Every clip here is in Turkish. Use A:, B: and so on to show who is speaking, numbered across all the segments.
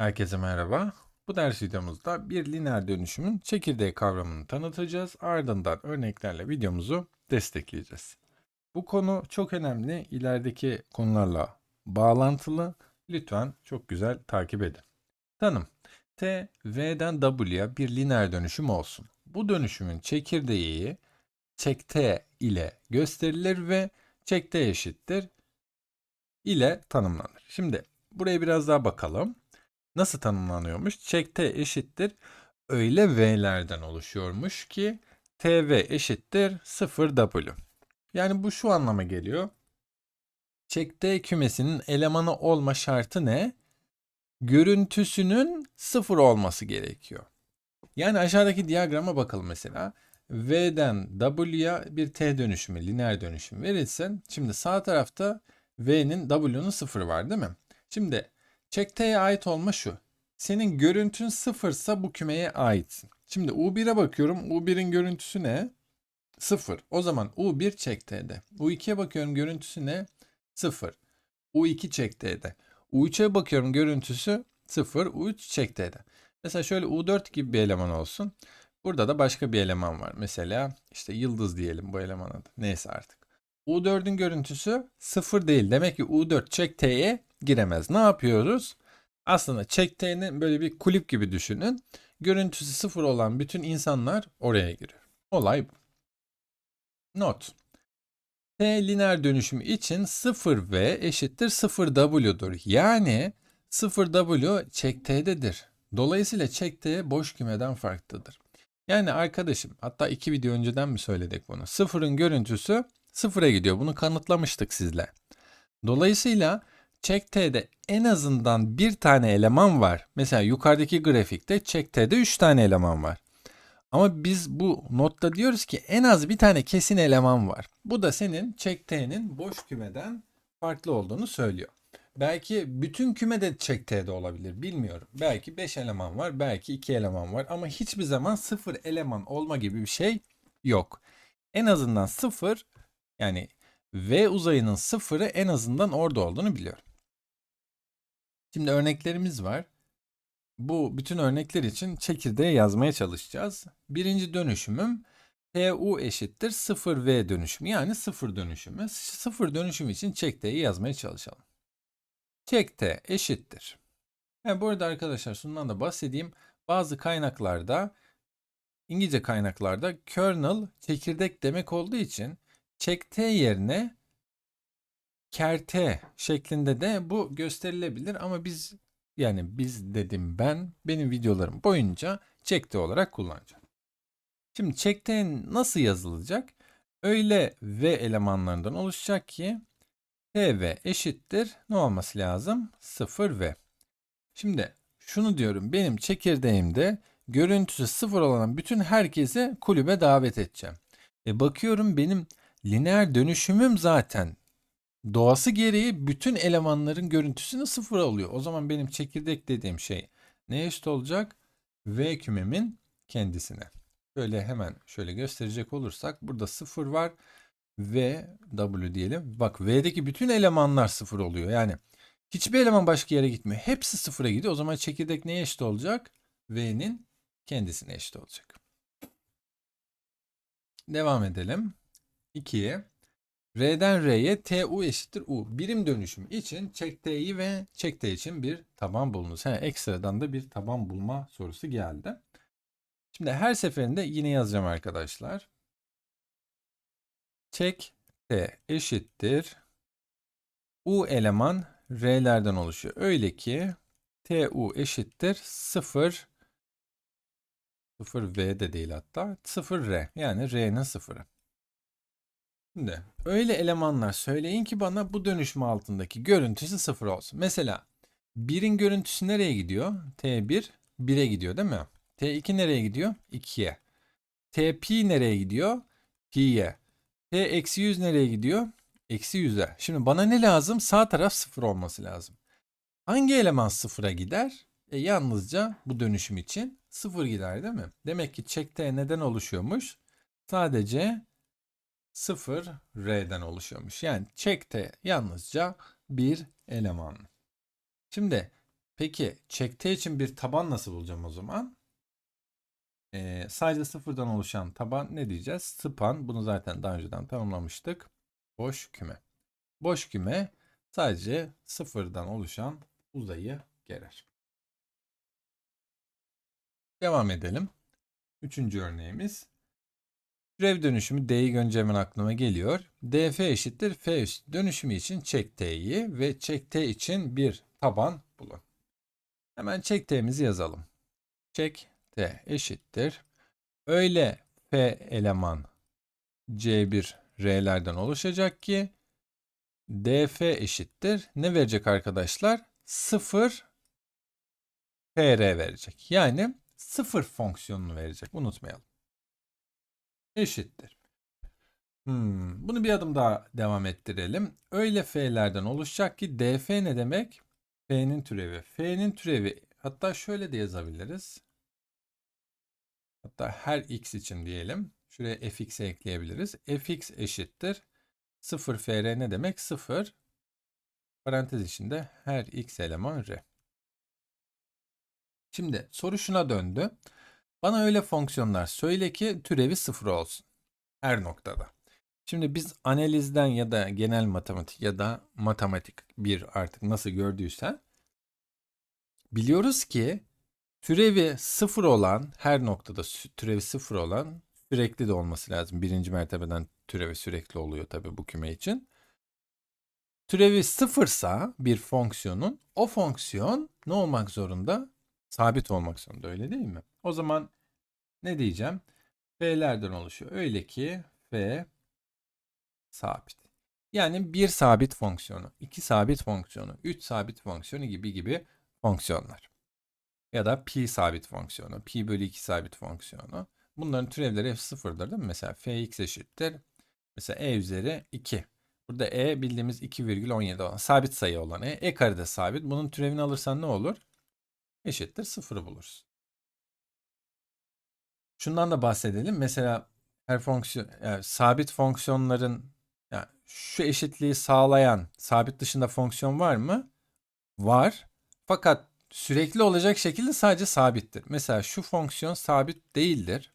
A: Herkese merhaba. Bu ders videomuzda bir lineer dönüşümün çekirdeği kavramını tanıtacağız. Ardından örneklerle videomuzu destekleyeceğiz. Bu konu çok önemli. İlerideki konularla bağlantılı. Lütfen çok güzel takip edin. Tanım. T, V'den W'ya bir lineer dönüşüm olsun. Bu dönüşümün çekirdeği çek T ile gösterilir ve çek T eşittir ile tanımlanır. Şimdi buraya biraz daha bakalım. Nasıl tanımlanıyormuş? Çek T eşittir öyle V'lerden oluşuyormuş ki TV eşittir 0W. Yani bu şu anlama geliyor. Çek T kümesinin elemanı olma şartı ne? Görüntüsünün 0 olması gerekiyor. Yani aşağıdaki diyagrama bakalım mesela. V'den W'ya bir T dönüşümü, lineer dönüşüm verilsin. Şimdi sağ tarafta V'nin W'nun 0 var değil mi? Şimdi Check T'ye ait olma şu. Senin görüntün sıfırsa bu kümeye aitsin. Şimdi U1'e bakıyorum. U1'in görüntüsü ne? 0. O zaman U1 check T'de. U2'ye bakıyorum görüntüsü ne? 0. U2 check T'de. U3'e bakıyorum görüntüsü 0. U3 check T'de. Mesela şöyle U4 gibi bir eleman olsun. Burada da başka bir eleman var. Mesela işte yıldız diyelim bu eleman adı. Neyse artık. U4'ün görüntüsü 0 değil. Demek ki U4 check T'ye giremez. Ne yapıyoruz? Aslında T'nin böyle bir kulüp gibi düşünün. Görüntüsü 0 olan bütün insanlar oraya giriyor. Olay bu. Not. T lineer dönüşümü için 0V eşittir 0W'dur. Yani 0W check T'dedir. Dolayısıyla T boş kümeden farklıdır. Yani arkadaşım hatta iki video önceden mi söyledik bunu? Sıfırın görüntüsü sıfıra gidiyor. Bunu kanıtlamıştık sizle. Dolayısıyla check T'de en azından bir tane eleman var. Mesela yukarıdaki grafikte check T'de 3 tane eleman var. Ama biz bu notta diyoruz ki en az bir tane kesin eleman var. Bu da senin check T'nin boş kümeden farklı olduğunu söylüyor. Belki bütün kümede check T'de olabilir bilmiyorum. Belki 5 eleman var, belki 2 eleman var ama hiçbir zaman 0 eleman olma gibi bir şey yok. En azından 0 yani V uzayının sıfırı en azından orada olduğunu biliyorum. Şimdi örneklerimiz var. Bu bütün örnekler için çekirdeğe yazmaya çalışacağız. Birinci dönüşümüm TU eşittir 0V dönüşümü yani sıfır dönüşümü. Sıfır dönüşüm için çekteyi yazmaya çalışalım. Çekte eşittir. Yani bu arada arkadaşlar şundan da bahsedeyim. Bazı kaynaklarda İngilizce kaynaklarda kernel çekirdek demek olduğu için çekte yerine kerte şeklinde de bu gösterilebilir ama biz yani biz dedim ben benim videolarım boyunca çekte olarak kullanacağım. Şimdi çekte nasıl yazılacak? Öyle v elemanlarından oluşacak ki tv eşittir ne olması lazım? 0v. Şimdi şunu diyorum benim çekirdeğimde görüntüsü 0 olan bütün herkesi kulübe davet edeceğim. E bakıyorum benim lineer dönüşümüm zaten doğası gereği bütün elemanların görüntüsünü sıfır alıyor. O zaman benim çekirdek dediğim şey ne eşit olacak? V kümemin kendisine. Şöyle hemen şöyle gösterecek olursak burada sıfır var. V, W diyelim. Bak V'deki bütün elemanlar sıfır oluyor. Yani hiçbir eleman başka yere gitmiyor. Hepsi sıfıra gidiyor. O zaman çekirdek neye eşit olacak? V'nin kendisine eşit olacak. Devam edelim. 2'ye. R'den R'ye TU eşittir U. Birim dönüşüm için çek T'yi ve çek T için bir taban bulunuz. Yani ekstradan da bir taban bulma sorusu geldi. Şimdi her seferinde yine yazacağım arkadaşlar. Çek T eşittir. U eleman R'lerden oluşuyor. Öyle ki TU eşittir 0 0 V de değil hatta 0 R yani R'nin sıfırı. Şimdi öyle elemanlar söyleyin ki bana bu dönüşüm altındaki görüntüsü sıfır olsun. Mesela 1'in görüntüsü nereye gidiyor? T1 1'e gidiyor değil mi? T2 nereye gidiyor? 2'ye. TP nereye gidiyor? P'ye. T eksi 100 nereye gidiyor? Eksi 100'e. Şimdi bana ne lazım? Sağ taraf sıfır olması lazım. Hangi eleman sıfıra gider? E, yalnızca bu dönüşüm için sıfır gider değil mi? Demek ki çekte neden oluşuyormuş? Sadece 0 R'den oluşuyormuş. Yani çekte yalnızca bir eleman. Şimdi Peki t için bir taban nasıl bulacağım o zaman? Ee, sadece sıfırdan oluşan taban ne diyeceğiz? Span. Bunu zaten daha önceden tanımlamıştık. Boş küme. Boş küme sadece sıfırdan oluşan uzayı gerer. Devam edelim. Üçüncü örneğimiz. Türev dönüşümü D'yi görünce hemen aklıma geliyor. DF eşittir F üstü dönüşümü için check T'yi ve check T için bir taban bulun. Hemen check T'mizi yazalım. Check T eşittir. Öyle F eleman C1 R'lerden oluşacak ki DF eşittir. Ne verecek arkadaşlar? 0 FR verecek. Yani 0 fonksiyonunu verecek. Unutmayalım. Eşittir. Hmm, bunu bir adım daha devam ettirelim. Öyle F'lerden oluşacak ki DF ne demek? F'nin türevi. F'nin türevi hatta şöyle de yazabiliriz. Hatta her x için diyelim. Şuraya fx'e ekleyebiliriz. fx eşittir. 0 fr ne demek? 0 parantez içinde her x eleman r. Şimdi soru şuna döndü. Bana öyle fonksiyonlar söyle ki türevi 0 olsun. Her noktada. Şimdi biz analizden ya da genel matematik ya da matematik bir artık nasıl gördüysen biliyoruz ki türevi 0 olan her noktada türevi 0 olan sürekli de olması lazım. Birinci mertebeden türevi sürekli oluyor tabii bu küme için. Türevi sıfırsa bir fonksiyonun o fonksiyon ne olmak zorunda? Sabit olmak zorunda öyle değil mi? O zaman ne diyeceğim? F'lerden oluşuyor. Öyle ki F sabit. Yani bir sabit fonksiyonu, iki sabit fonksiyonu, üç sabit fonksiyonu gibi gibi fonksiyonlar. Ya da pi sabit fonksiyonu, pi bölü 2 sabit fonksiyonu. Bunların türevleri hep sıfırdır değil mi? Mesela fx eşittir. Mesela e üzeri 2. Burada e bildiğimiz 2,17 olan sabit sayı olan e. E karede sabit. Bunun türevini alırsan ne olur? Eşittir sıfırı buluruz. Şundan da bahsedelim. Mesela her fonksiyon, yani sabit fonksiyonların yani şu eşitliği sağlayan sabit dışında fonksiyon var mı? Var. Fakat sürekli olacak şekilde sadece sabittir. Mesela şu fonksiyon sabit değildir.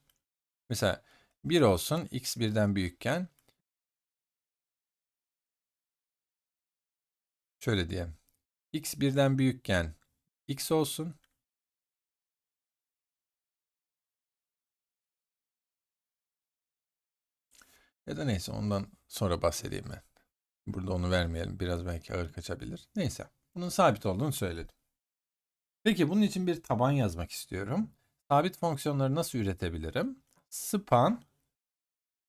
A: Mesela 1 olsun x birden büyükken şöyle diyelim. x birden büyükken x olsun. Ya da neyse ondan sonra bahsedeyim ben. Burada onu vermeyelim. Biraz belki ağır kaçabilir. Neyse. Bunun sabit olduğunu söyledim. Peki bunun için bir taban yazmak istiyorum. Sabit fonksiyonları nasıl üretebilirim? Span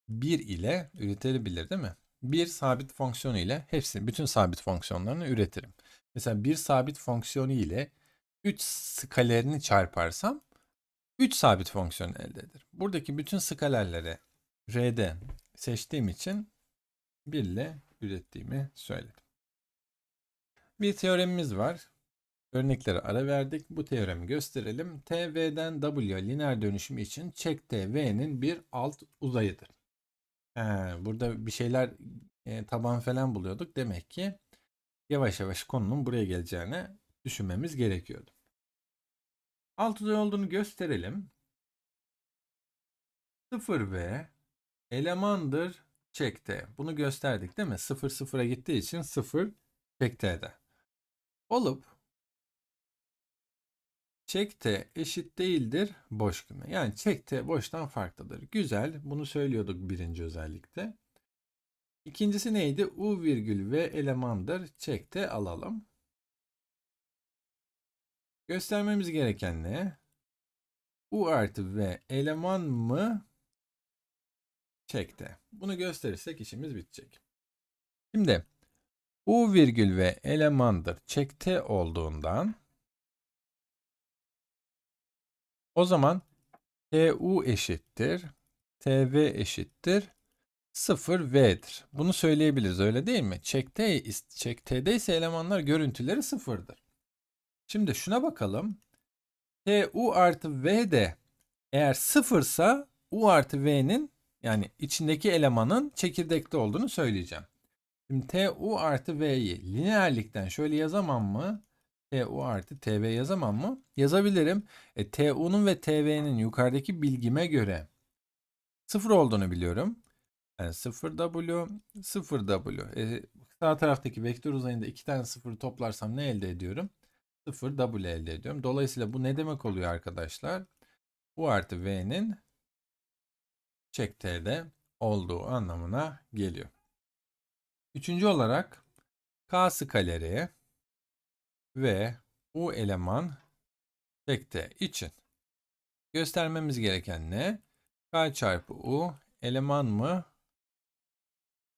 A: 1 ile üretilebilir değil mi? Bir sabit fonksiyonu ile hepsini, bütün sabit fonksiyonlarını üretirim. Mesela bir sabit fonksiyonu ile 3 skalerini çarparsam 3 sabit fonksiyon elde eder. Buradaki bütün skalerleri R'de seçtiğim için 1 ile ürettiğimi söyledim. Bir teoremimiz var. Örneklere ara verdik. Bu teoremi gösterelim. T, V'den W'ye lineer dönüşüm için çek T, V'nin bir alt uzayıdır. He, burada bir şeyler e, taban falan buluyorduk. Demek ki yavaş yavaş konunun buraya geleceğini düşünmemiz gerekiyordu. Alt uzay olduğunu gösterelim. 0 V elemandır çek T. Bunu gösterdik değil mi? 0 0'a gittiği için 0 çek T'de. Olup Çekte eşit değildir boş küme. Yani çekte boştan farklıdır. Güzel. Bunu söylüyorduk birinci özellikle. İkincisi neydi? U virgül ve elemandır. Çekte alalım. Göstermemiz gereken ne? U artı v eleman mı? Çekte. Bunu gösterirsek işimiz bitecek. Şimdi U virgül ve elemandır. Çekte olduğundan O zaman TU eşittir. TV eşittir. 0V'dir. Bunu söyleyebiliriz öyle değil mi? Check T'de ise elemanlar görüntüleri sıfırdır. Şimdi şuna bakalım. TU artı V de eğer sıfırsa U artı V'nin yani içindeki elemanın çekirdekte olduğunu söyleyeceğim. Şimdi TU artı V'yi lineerlikten şöyle yazamam mı? TU artı TV yazamam mı? Yazabilirim. E, TU'nun ve TV'nin yukarıdaki bilgime göre sıfır olduğunu biliyorum. Yani 0W, 0W. E, sağ taraftaki vektör uzayında iki tane sıfırı toplarsam ne elde ediyorum? 0W elde ediyorum. Dolayısıyla bu ne demek oluyor arkadaşlar? U artı V'nin çek T'de olduğu anlamına geliyor. Üçüncü olarak K skaleri ve U eleman çek T için göstermemiz gereken ne? K çarpı U eleman mı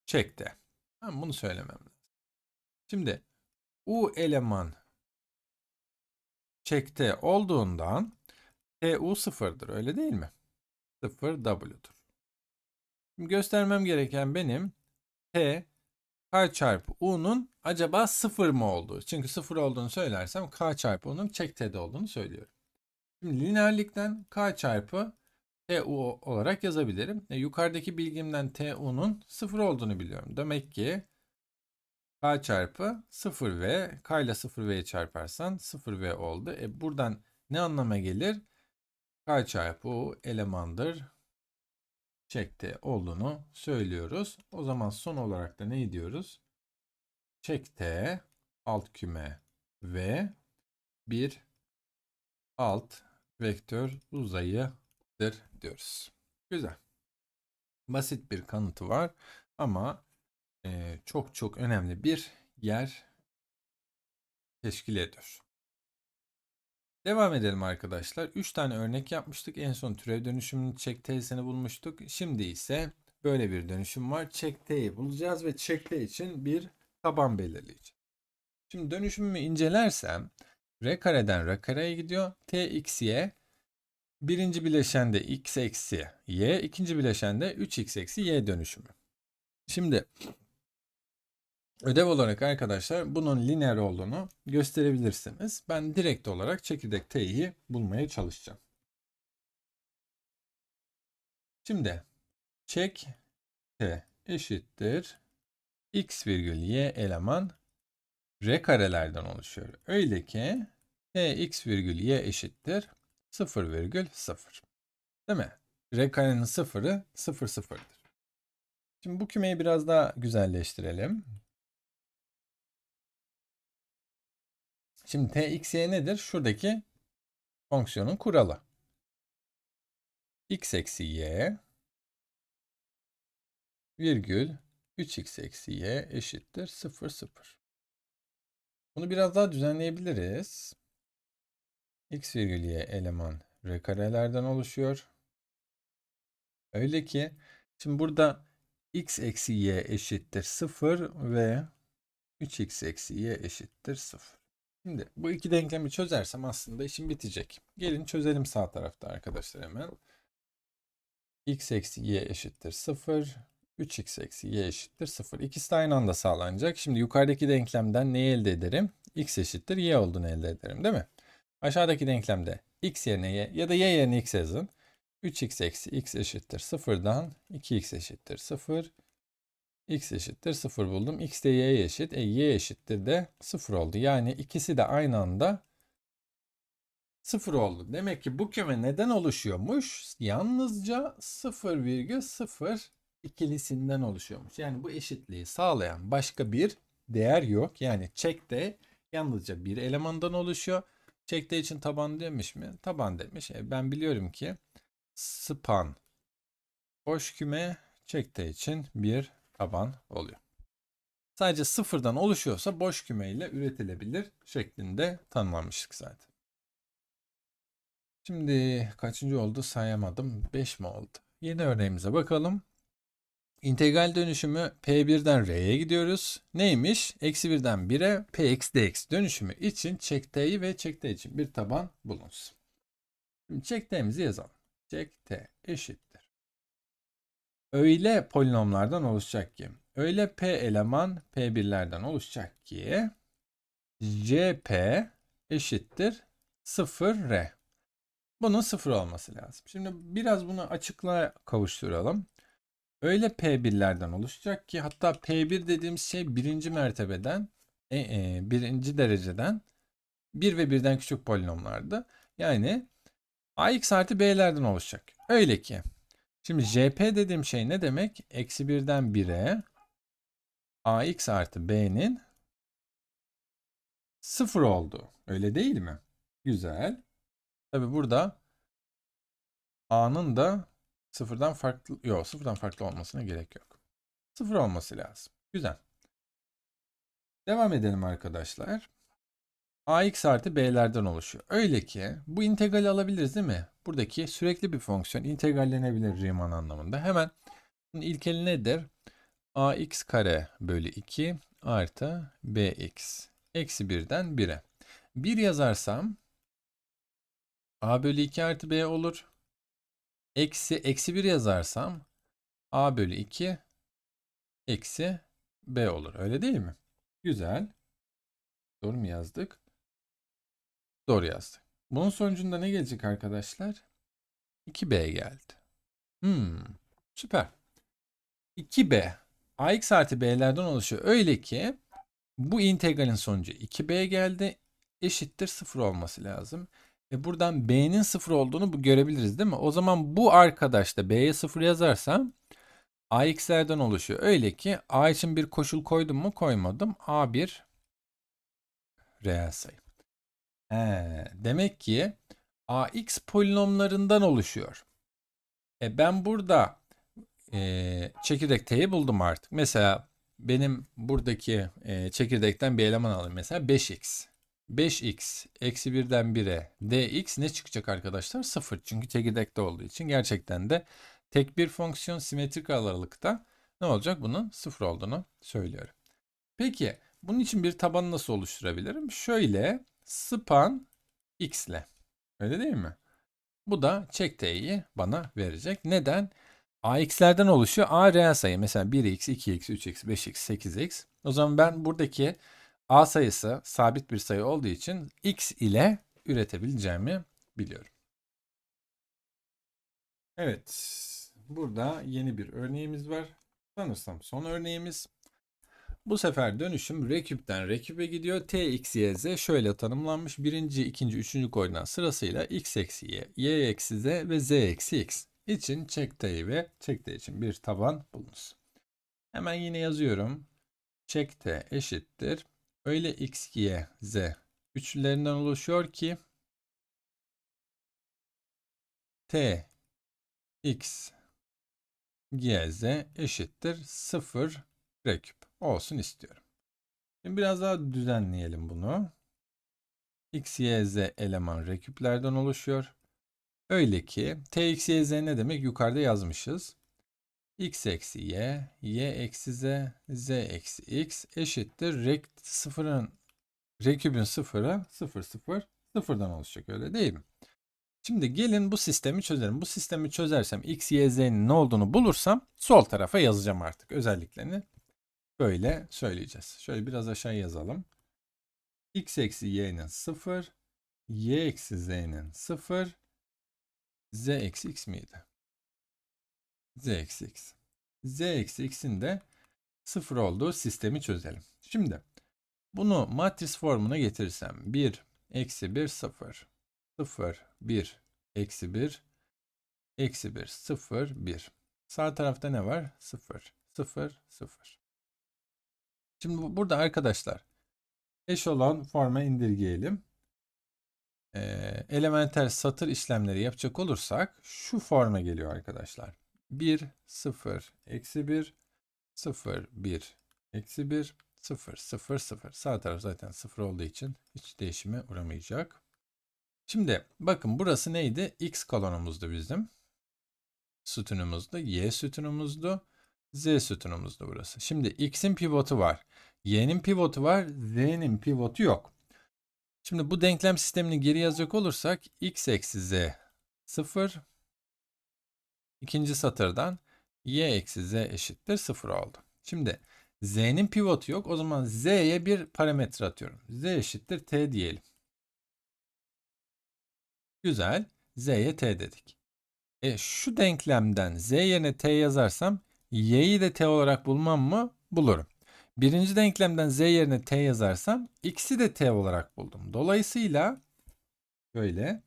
A: çek T. Ben bunu söylemem lazım. Şimdi U eleman çekte olduğundan TU sıfırdır öyle değil mi? 0 W'dur. Göstermem gereken benim T K çarpı U'nun acaba sıfır mı olduğu. Çünkü sıfır olduğunu söylersem K çarpı U'nun çek T'de olduğunu söylüyorum. Şimdi lineerlikten K çarpı TU olarak yazabilirim. E, yukarıdaki bilgimden TU'nun sıfır olduğunu biliyorum. Demek ki K çarpı 0V, K ile 0V'yi çarparsan 0V oldu. E buradan ne anlama gelir? K çarpı U elemandır çekte olduğunu söylüyoruz. O zaman son olarak da ne diyoruz? Çekte alt küme V bir alt vektör uzayıdır diyoruz. Güzel. Basit bir kanıtı var ama e, çok çok önemli bir yer teşkil ediyor. Devam edelim arkadaşlar. 3 tane örnek yapmıştık. En son türev dönüşümünün çek t'sini bulmuştuk. Şimdi ise böyle bir dönüşüm var. Çek t'yi bulacağız ve çek t için bir taban belirleyeceğiz. Şimdi dönüşümümü incelersem r kareden r kareye gidiyor. t x y birinci bileşende x eksi y, ikinci bileşende 3x eksi y dönüşümü. Şimdi Ödev olarak arkadaşlar bunun lineer olduğunu gösterebilirsiniz. Ben direkt olarak çekirdek t'yi bulmaya çalışacağım. Şimdi çek t eşittir x virgül y eleman r karelerden oluşuyor. Öyle ki t x virgül y eşittir 0 virgül 0. Değil mi? R karenin sıfırı 0 sıfırdır. Şimdi bu kümeyi biraz daha güzelleştirelim. Şimdi txy nedir? Şuradaki fonksiyonun kuralı. x eksi y virgül 3x eksi y eşittir 0 0. Bunu biraz daha düzenleyebiliriz. x virgül y eleman r karelerden oluşuyor. Öyle ki şimdi burada x eksi y eşittir 0 ve 3x eksi y eşittir 0. Şimdi bu iki denklemi çözersem aslında işim bitecek. Gelin çözelim sağ tarafta arkadaşlar hemen. x eksi y eşittir 0. 3x eksi y eşittir 0. İkisi de aynı anda sağlanacak. Şimdi yukarıdaki denklemden neyi elde ederim? x eşittir y olduğunu elde ederim değil mi? Aşağıdaki denklemde x yerine y ya da y yerine x yazın. 3x eksi x eşittir 0'dan 2x eşittir 0 x eşittir 0 buldum. x de y eşit. E y eşittir de 0 oldu. Yani ikisi de aynı anda 0 oldu. Demek ki bu küme neden oluşuyormuş? Yalnızca 0,0 ikilisinden oluşuyormuş. Yani bu eşitliği sağlayan başka bir değer yok. Yani check de yalnızca bir elemandan oluşuyor. De için taban demiş mi? Taban demiş. E ben biliyorum ki span boş küme de için bir taban oluyor. Sadece sıfırdan oluşuyorsa boş kümeyle üretilebilir şeklinde tanımlamıştık zaten. Şimdi kaçıncı oldu sayamadım. 5 mi oldu? Yeni örneğimize bakalım. İntegral dönüşümü P1'den R'ye gidiyoruz. Neymiş? Eksi 1'den 1'e Px dx dönüşümü için çek t'yi ve çek t için bir taban bulunsun. Şimdi çek t'mizi yazalım. Çek t eşit öyle polinomlardan oluşacak ki öyle p eleman p1'lerden oluşacak ki cp eşittir 0r. Bunun 0 olması lazım. Şimdi biraz bunu açıklığa kavuşturalım. Öyle P1'lerden oluşacak ki hatta P1 dediğimiz şey birinci mertebeden e, e, birinci dereceden 1 ve 1'den küçük polinomlardı. Yani ax artı b'lerden oluşacak. Öyle ki. Şimdi jp dediğim şey ne demek? Eksi 1'den 1'e ax artı b'nin 0 oldu. Öyle değil mi? Güzel. Tabi burada a'nın da sıfırdan farklı yok sıfırdan farklı olmasına gerek yok. Sıfır olması lazım. Güzel. Devam edelim arkadaşlar. Ax artı b'lerden oluşuyor. Öyle ki bu integrali alabiliriz değil mi? Buradaki sürekli bir fonksiyon integrallenebilir Riemann anlamında. Hemen bunun ilkeli nedir? ax kare bölü 2 artı bx eksi 1'den 1'e. 1 yazarsam a bölü 2 artı b olur. Eksi, eksi 1 yazarsam a bölü 2 eksi b olur. Öyle değil mi? Güzel. Doğru mu yazdık? Doğru yazdık. Bunun sonucunda ne gelecek arkadaşlar? 2b geldi. Hmm, süper. 2b ax artı b'lerden oluşuyor. Öyle ki bu integralin sonucu 2b geldi. Eşittir 0 olması lazım. E buradan b'nin 0 olduğunu bu görebiliriz değil mi? O zaman bu arkadaş da b'ye 0 yazarsam ax'lerden oluşuyor. Öyle ki a için bir koşul koydum mu koymadım. a bir reel sayı. He, demek ki ax polinomlarından oluşuyor. E ben burada e, çekirdek t'yi buldum artık. Mesela benim buradaki e, çekirdekten bir eleman alayım. Mesela 5x. 5x eksi 1'den 1'e dx ne çıkacak arkadaşlar? 0. Çünkü çekirdekte olduğu için gerçekten de tek bir fonksiyon simetrik aralıkta ne olacak? Bunun 0 olduğunu söylüyorum. Peki bunun için bir taban nasıl oluşturabilirim? Şöyle span x ile. Öyle değil mi? Bu da çek t'yi bana verecek. Neden? ax'lerden oluşuyor. a reel sayı. Mesela 1x, 2x, 3x, 5x, 8x. O zaman ben buradaki a sayısı sabit bir sayı olduğu için x ile üretebileceğimi biliyorum. Evet. Burada yeni bir örneğimiz var. Sanırsam son örneğimiz. Bu sefer dönüşüm reküpten reküpe gidiyor. t, x, y, z şöyle tanımlanmış. Birinci, ikinci, üçüncü koordinat sırasıyla x eksi y, y eksi z ve z eksi x için çek t'yi ve çek t için bir taban bulunuz. Hemen yine yazıyorum. Çek t eşittir. Öyle x, y, z üçlülerinden oluşuyor ki t, x, y, z eşittir 0 reküp olsun istiyorum. Şimdi biraz daha düzenleyelim bunu. x, y, z eleman reküplerden oluşuyor. Öyle ki t, x, y, z ne demek? Yukarıda yazmışız. x eksi y, y eksi z, z eksi x eşittir. Rek sıfırın, rekübün sıfırı sıfır sıfır sıfırdan oluşacak öyle değil mi? Şimdi gelin bu sistemi çözelim. Bu sistemi çözersem x, y, z'nin ne olduğunu bulursam sol tarafa yazacağım artık özelliklerini. Böyle söyleyeceğiz. Şöyle biraz aşağı yazalım. x eksi y'nin 0, y eksi z'nin 0, z eksi x miydi? z eksi x. z eksi x'in de 0 olduğu sistemi çözelim. Şimdi bunu matris formuna getirirsem 1 eksi 1 0 0 1 eksi 1 eksi 1 0 1 sağ tarafta ne var? 0 0 0 Şimdi bu- burada arkadaşlar eş olan forma indirgeyelim. Ee, elementer satır işlemleri yapacak olursak şu forma geliyor arkadaşlar. 1, 0, eksi 1, 0, 1, eksi 1, 0, 0, 0. Sağ taraf zaten 0 olduğu için hiç değişime uğramayacak. Şimdi bakın burası neydi? X kolonumuzdu bizim. Sütunumuzdu. Y sütunumuzdu. Z sütunumuzdu burası. Şimdi X'in pivotu var. Y'nin pivotu var. Z'nin pivotu yok. Şimdi bu denklem sistemini geri yazacak olursak x eksi z 0. İkinci satırdan y eksi z eşittir 0 oldu. Şimdi z'nin pivotu yok. O zaman z'ye bir parametre atıyorum. z eşittir t diyelim. Güzel. z'ye t dedik. E şu denklemden z yerine t yazarsam y'yi de t olarak bulmam mı? Bulurum. Birinci denklemden z yerine t yazarsam x'i de t olarak buldum. Dolayısıyla böyle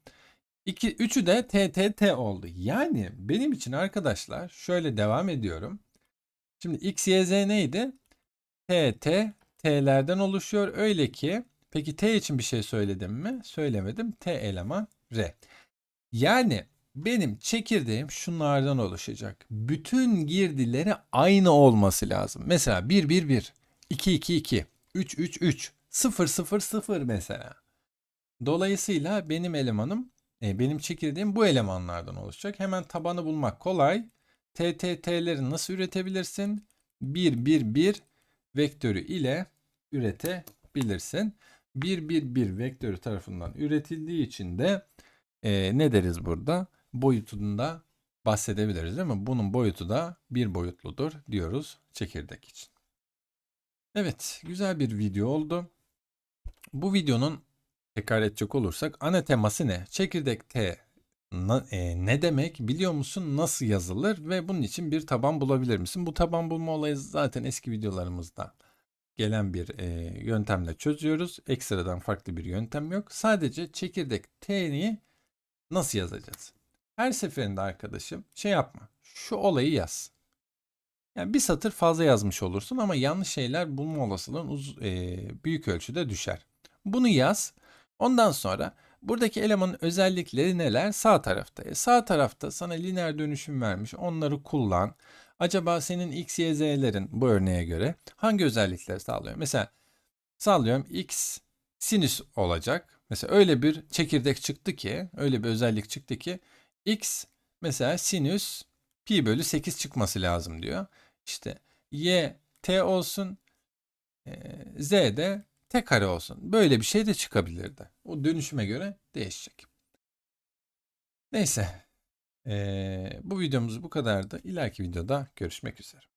A: 2 3'ü de t t t oldu. Yani benim için arkadaşlar şöyle devam ediyorum. Şimdi x y z neydi? t t t'lerden oluşuyor. Öyle ki peki t için bir şey söyledim mi? Söylemedim. T eleman r. Yani benim çekirdeğim şunlardan oluşacak. Bütün girdileri aynı olması lazım. Mesela 1 1 1, 2 2 2, 3 3 3, 0 0 0 mesela. Dolayısıyla benim elemanım, e, benim çekirdeğim bu elemanlardan oluşacak. Hemen tabanı bulmak kolay. TTT'leri nasıl üretebilirsin? 1 1 1 vektörü ile üretebilirsin. 1 1 1 vektörü tarafından üretildiği için de e, ne deriz burada? Boyutunda bahsedebiliriz değil mi? Bunun boyutu da bir boyutludur diyoruz çekirdek için. Evet, güzel bir video oldu. Bu videonun tekrar edecek olursak ana teması ne? Çekirdek T e, ne demek biliyor musun? Nasıl yazılır ve bunun için bir taban bulabilir misin? Bu taban bulma olayı zaten eski videolarımızda gelen bir e, yöntemle çözüyoruz. Ekstradan farklı bir yöntem yok. Sadece çekirdek T'ni nasıl yazacağız? Her seferinde arkadaşım şey yapma. Şu olayı yaz. Yani bir satır fazla yazmış olursun ama yanlış şeyler bulma olasılığın uz- e, büyük ölçüde düşer. Bunu yaz. Ondan sonra buradaki elemanın özellikleri neler? Sağ tarafta. E, sağ tarafta sana lineer dönüşüm vermiş. Onları kullan. Acaba senin x, y, z'lerin bu örneğe göre hangi özellikleri sağlıyor? Mesela sallıyorum x sinüs olacak. Mesela öyle bir çekirdek çıktı ki, öyle bir özellik çıktı ki x mesela sinüs pi bölü 8 çıkması lazım diyor. İşte y t olsun, e, z de t kare olsun. Böyle bir şey de çıkabilirdi. O dönüşüme göre değişecek. Neyse. e, bu videomuz bu kadardı. İleriki videoda görüşmek üzere.